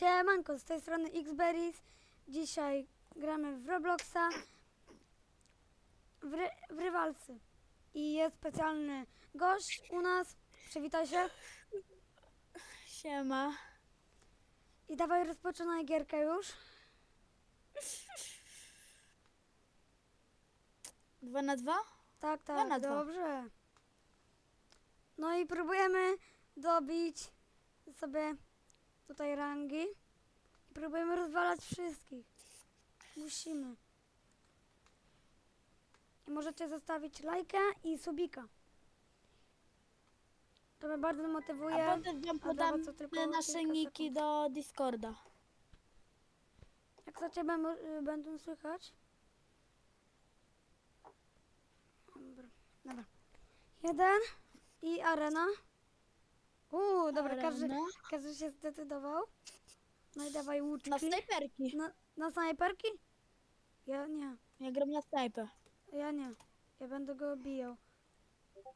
Siemanko, z tej strony Xberries. Dzisiaj gramy w Robloxa w, ry w. I jest specjalny gość u nas. Przywitaj się. Siema. I dawaj rozpoczynaj gierkę już. Dwa na dwa? Tak, Dwa na tak, dwa. dobrze. No i próbujemy dobić sobie tutaj rangi. I próbujemy rozwalać wszystkich. Musimy. I możecie zostawić lajka i subika. To mnie bardzo motywuje. A potem wam podam to tylko nasze kilka niki sekund. do Discorda. Jak chcecie, będą, y, będą słychać. Dobra. Dobra. Jeden i arena. Uuu, dobra, każdy, Arena. każdy się zdecydował. No i dawaj łuczki. Na snajperki. Na, na snajperki? Ja nie, Ja gram na snajpę. ja nie. Ja będę go bijał.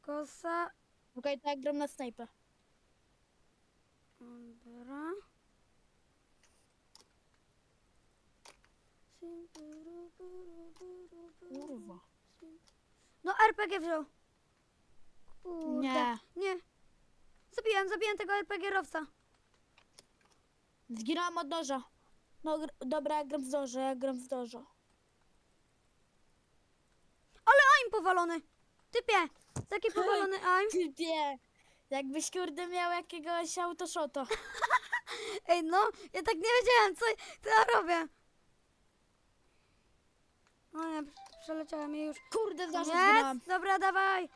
Kosa. Okej, ja gram na snajpę. Dobra. Kurwa. No RPG wziął. Kurde. Nie. Nie. Zabiłem, zabiłem tego RPG-rowca. Zginąłem od noża. No gr- dobra, ja gram w zorze, ja gram w zorze. Ale aim powalony. Typie. Taki powalony aim. Typie. Jakbyś kurde miał jakiegoś autoshota. Ej, no, ja tak nie wiedziałem, co, co ja robię. No nie, przeleciałem jej już. Kurde, w zorze zginąłem. Jest, dobra, dawaj.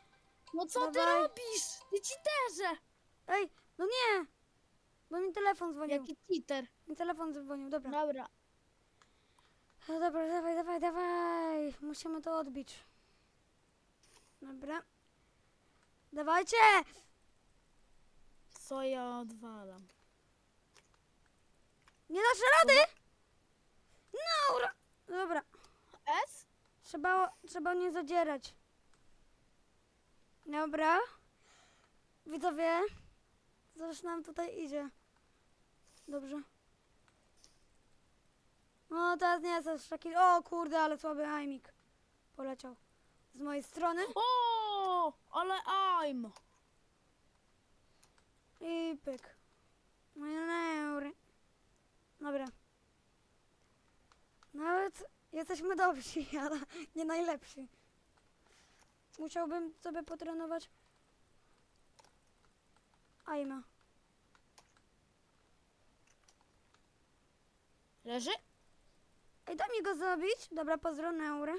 No co ty Dawaj. robisz? Ty cheaterze. Ej, no nie. Bo mi telefon dzwonił. Jaki cheater. Mi telefon dzwonił, dobra. Dobra. No dobra, dawaj, dawaj, dawaj. Musimy to odbić. Dobra. Dawajcie! Co ja odwalam? Nie dasz rady! No, ura- dobra. S? Trzeba, trzeba nie zadzierać. Dobra. Widzowie, coś nam tutaj idzie. Dobrze. No teraz nie jest aż taki... O kurde, ale słaby aimik. Poleciał. Z mojej strony. O, ale I'm. I pyk. No i neury. Dobra. Nawet jesteśmy dobrzy, ale nie najlepsi. Musiałbym sobie potrenować. Aima. Leży? Ej, daj mi go zabić. Dobra, pozdro. Dobra.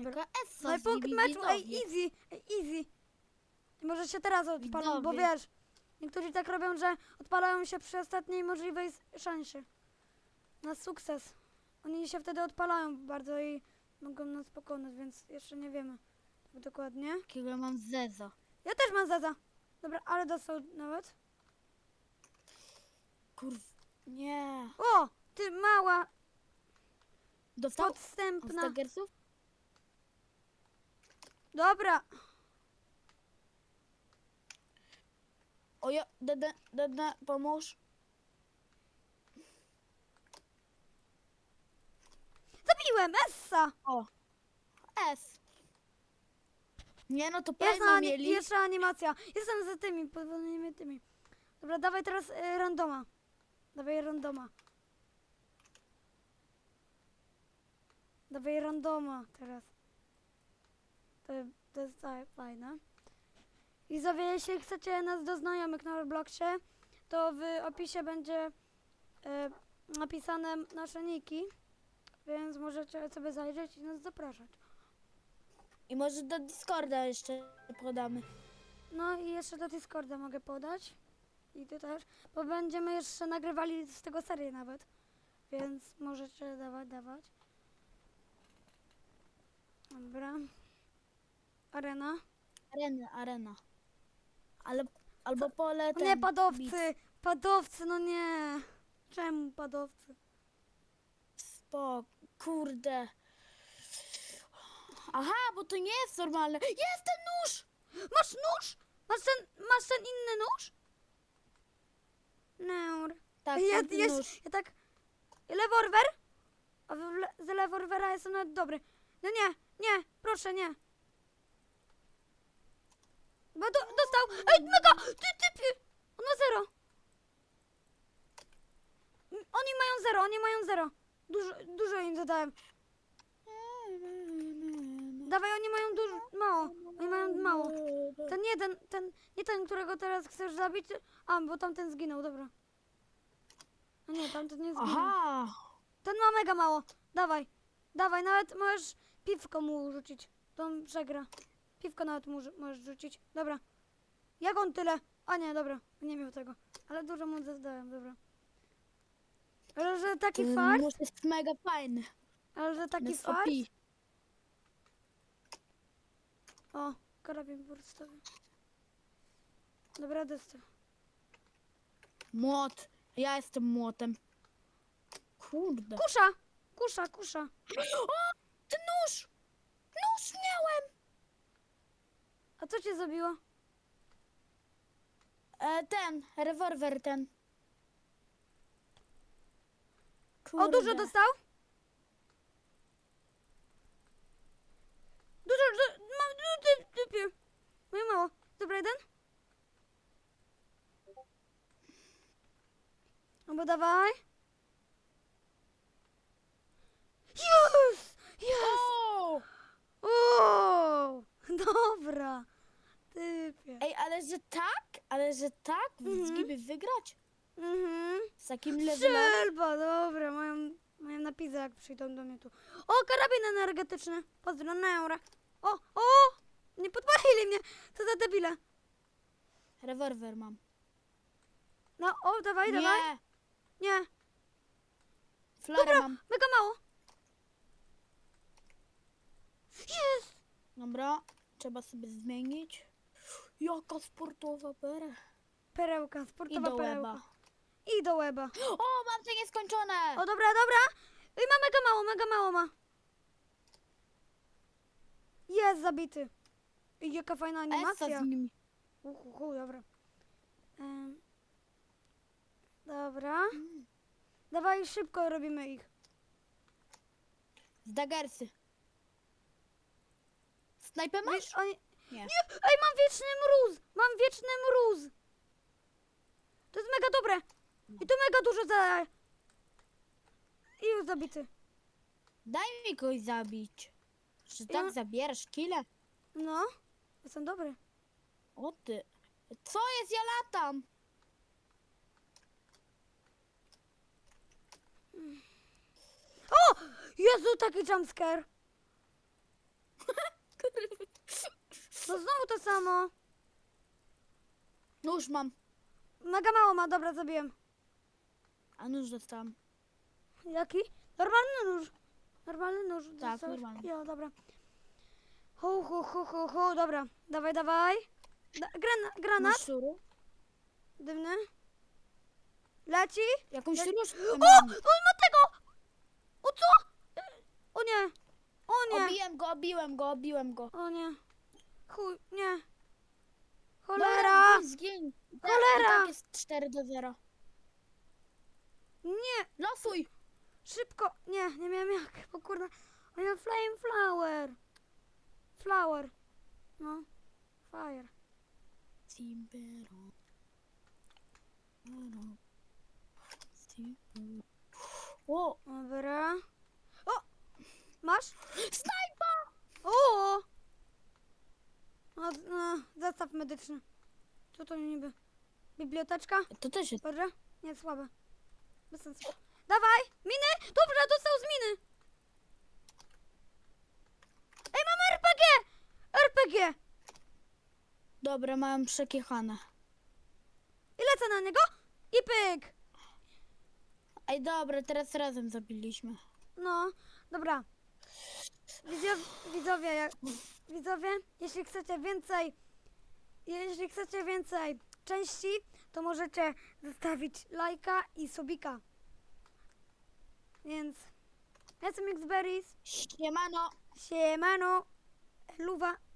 Jaka S? No i punkt meczu, ej, easy, ej, easy. Może się teraz odpalą, bo Widzowie. wiesz, niektórzy tak robią, że odpalają się przy ostatniej możliwej s- szansie na sukces. Oni się wtedy odpalają bardzo i mogą nas pokonać, więc jeszcze nie wiemy dokładnie. Jakiego mam zeza. Ja też mam Zaza. Dobra, ale dostał nawet. Kurw. Nie. O, ty mała, Dostał? Od podstępna. Dobra, Ojo, dede, dede, pomóż. zabiłem, Essa. O. S. Nie no, to Jest pewno ani- mieli. jeszcze animacja. Jestem za tymi, powolnymi tymi. Dobra, dawaj teraz y, randoma. Dawaj randoma. Dawaj randoma teraz. To, to jest fa- fajne. I zowie, jeśli chcecie nas do znajomych na Robloxie, to w opisie będzie e, napisane nasze niki, więc możecie sobie zajrzeć i nas zapraszać. I może do Discorda jeszcze podamy. No i jeszcze do Discorda mogę podać. I ty też. Bo będziemy jeszcze nagrywali z tego serię nawet. Więc możecie dawać, dawać. Dobra. Arena. Arena, arena. Ale, albo pole O ten, nie, padowcy! Padowcy, no nie! Czemu padowcy? Spok, kurde. Aha, bo to nie jest normalne. Jest ten nóż! Masz nóż! Masz ten, masz ten inny nóż? Neur. Tak, ja, ten ja, nóż. ja tak... Leworwer? A w le, z leworwera jestem nawet dobry. No nie, nie, proszę, nie. Bo do, dostał... Ej, mega! Ty, ty, ty! On ma zero. Oni mają zero, oni mają zero. Dużo, dużo im zadałem. Dawaj, oni mają dużo, mało. Oni mają mało. Ten jeden, ten, nie ten, którego teraz chcesz zabić. A, bo tamten zginął, dobra. No nie, tamten nie zginął. Aha! Ten ma mega mało. Dawaj, dawaj, nawet możesz piwko mu rzucić. To on przegra. Piwko nawet mu rzu- możesz rzucić. Dobra. Jak on tyle? A nie, dobra, nie miał tego. Ale dużo mu zadałem, dobra. Ale że taki Ten fart, nóż jest mega fajny. ale że taki Jest fart. OP. O, karabin burstowy. Dobra, dostał. Młot. Ja jestem młotem. Kurde. Kusza! Kusza, kusza. O! Ten nóż! Nóż miałem! A co cię zabiło? E, ten, rewolwer ten. O, dużo Kurde. dostał? Dużo, du, mam, du, ty, ty, ty. Dobra, jeden? No bo dawaj. Yes! Yes! O! Dobra. Typie. Ej, ale że tak? Ale że tak? Mhm. Z Gibi wygrać? Mhm. Z takim levelem? Strzelba, dobra, mają, mają napisy jak przyjdą do mnie tu. O, karabin energetyczny. Pozdro, na euro. O, o! Nie podpalili mnie. Co za debile. Rewolwer mam. No, o, dawaj, dawaj. Nie! Nie, Flarę mam. mega mało. Jest! Dobra, trzeba sobie zmienić. Jaka sportowa pera. Perełka, I sportowa do perełka. łeba. I do łeba. O, mam te nieskończone! O, dobra, dobra. I ma mega mało, mega mało ma. Jest zabity. I jaka fajna animacja. z nimi. Uhu, dobra. Em, dobra. Dawaj, szybko robimy ich. Z dagersy. Snajpę masz? Wiesz, oni... Nie. Ej, mam wieczny mróz! Mam wieczny mróz! To jest mega dobre! I to mega dużo za... I już zabity. Daj mi kogoś zabić. Że tak Ja- zabierasz kile? No, jestem dobry. O ty. Co jest? Ja latam. O! Jezu, taki jumpscare! No znowu to samo. Nóż mam. Mega mało ma, dobra, zabiłem. A nóż dostałam. Jaki? Normalny nóż. Normalny nóż. Tak, dostałeś? normalny. Jo, dobra. Hu, hu, hu, hu, hu, dobra. Dawaj, dawaj. Da, gran, granat. Szuru. Dymny. Leci. Jakąś Le- różdżkę O! mam. On ma tego! O co? O nie. O nie. Obiłem go, obiłem go, obiłem go. O nie. Chuj, nie. Dobra, Cholera. zgiń. I tak- Cholera. I tak jest 4 do 0. Nie. Losuj. Szybko. Nie, nie miałem jak. O kurna. O ja flame flower. Flower. No. Fire. Timbero. O! Dobra. O! Masz? Snajpa! O! No, no, zestaw medyczny. Co to niby? Biblioteczka? To też jest. Dobrze? Nie, słabe. Bez sensu. Dawaj! Miny! Dobrze, dostał z miny! Ej, mam RPG! RPG! Dobra, mam przekiechane. I lecę na niego i pyk! Ej, dobra, teraz razem zabiliśmy. No, dobra. Widzowie, jak- widzowie, jeśli chcecie więcej, jeśli chcecie więcej części, to możecie zostawić lajka i subika. Więc, ja jestem Xberries, Siemano. siemano, luwa